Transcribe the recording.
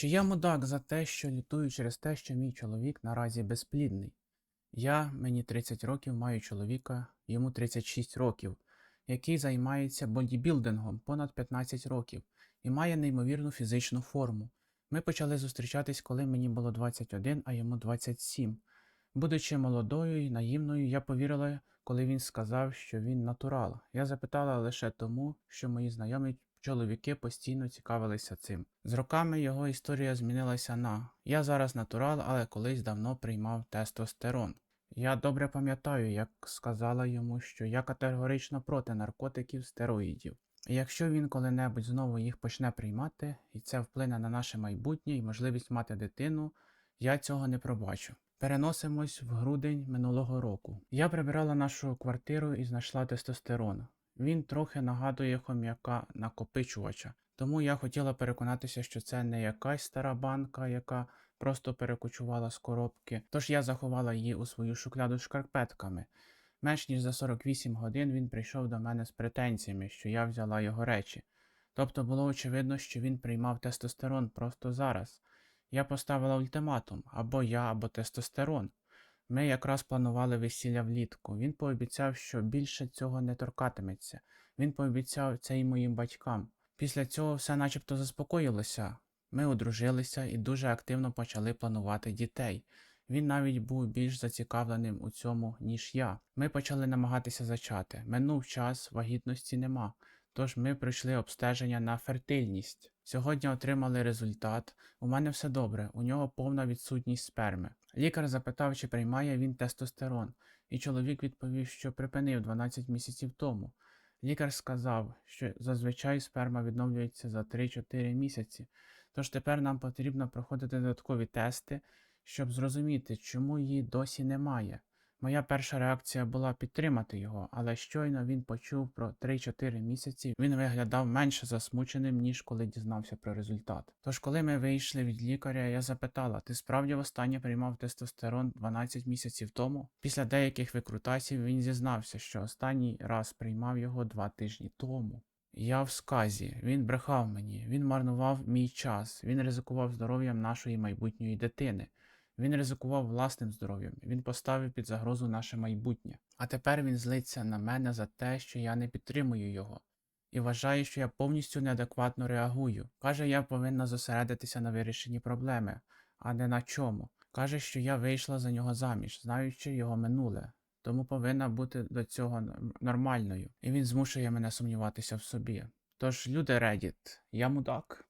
Чи я мудак за те, що лютую через те, що мій чоловік наразі безплідний? Я, мені 30 років, маю чоловіка, йому 36 років, який займається бодібілдингом понад 15 років і має неймовірну фізичну форму. Ми почали зустрічатись, коли мені було 21, а йому 27. Будучи молодою і наївною, я повірила, коли він сказав, що він натурал. Я запитала лише тому, що мої знайомі чоловіки постійно цікавилися цим. З роками його історія змінилася на я зараз натурал, але колись давно приймав тестостерон. Я добре пам'ятаю, як сказала йому, що я категорично проти наркотиків стероїдів. Якщо він коли-небудь знову їх почне приймати, і це вплине на наше майбутнє і можливість мати дитину, я цього не пробачу. Переносимось в грудень минулого року. Я прибирала нашу квартиру і знайшла тестостерон. Він трохи нагадує хом'яка накопичувача, тому я хотіла переконатися, що це не якась стара банка, яка просто перекочувала з коробки. Тож я заховала її у свою шухляду з шкарпетками. Менш ніж за 48 годин він прийшов до мене з претензіями, що я взяла його речі. Тобто було очевидно, що він приймав тестостерон просто зараз. Я поставила ультиматум або я, або тестостерон. Ми якраз планували весілля влітку. Він пообіцяв, що більше цього не торкатиметься. Він пообіцяв це і моїм батькам. Після цього все начебто заспокоїлося. Ми одружилися і дуже активно почали планувати дітей. Він навіть був більш зацікавленим у цьому, ніж я. Ми почали намагатися зачати. Минув час, вагітності нема. Тож ми пройшли обстеження на фертильність. Сьогодні отримали результат. У мене все добре, у нього повна відсутність сперми. Лікар запитав, чи приймає він тестостерон, і чоловік відповів, що припинив 12 місяців тому. Лікар сказав, що зазвичай сперма відновлюється за 3-4 місяці, тож тепер нам потрібно проходити додаткові тести, щоб зрозуміти, чому її досі немає. Моя перша реакція була підтримати його, але щойно він почув про 3-4 місяці, він виглядав менше засмученим, ніж коли дізнався про результат. Тож, коли ми вийшли від лікаря, я запитала: ти справді востаннє приймав тестостерон 12 місяців тому? Після деяких викрутасів він зізнався, що останній раз приймав його два тижні тому. Я в сказі, він брехав мені, він марнував мій час, він ризикував здоров'ям нашої майбутньої дитини. Він ризикував власним здоров'ям, він поставив під загрозу наше майбутнє. А тепер він злиться на мене за те, що я не підтримую його, і вважає, що я повністю неадекватно реагую. Каже, я повинна зосередитися на вирішенні проблеми, а не на чому. Каже, що я вийшла за нього заміж, знаючи його минуле, тому повинна бути до цього нормальною, і він змушує мене сумніватися в собі. Тож, люди Reddit, я мудак.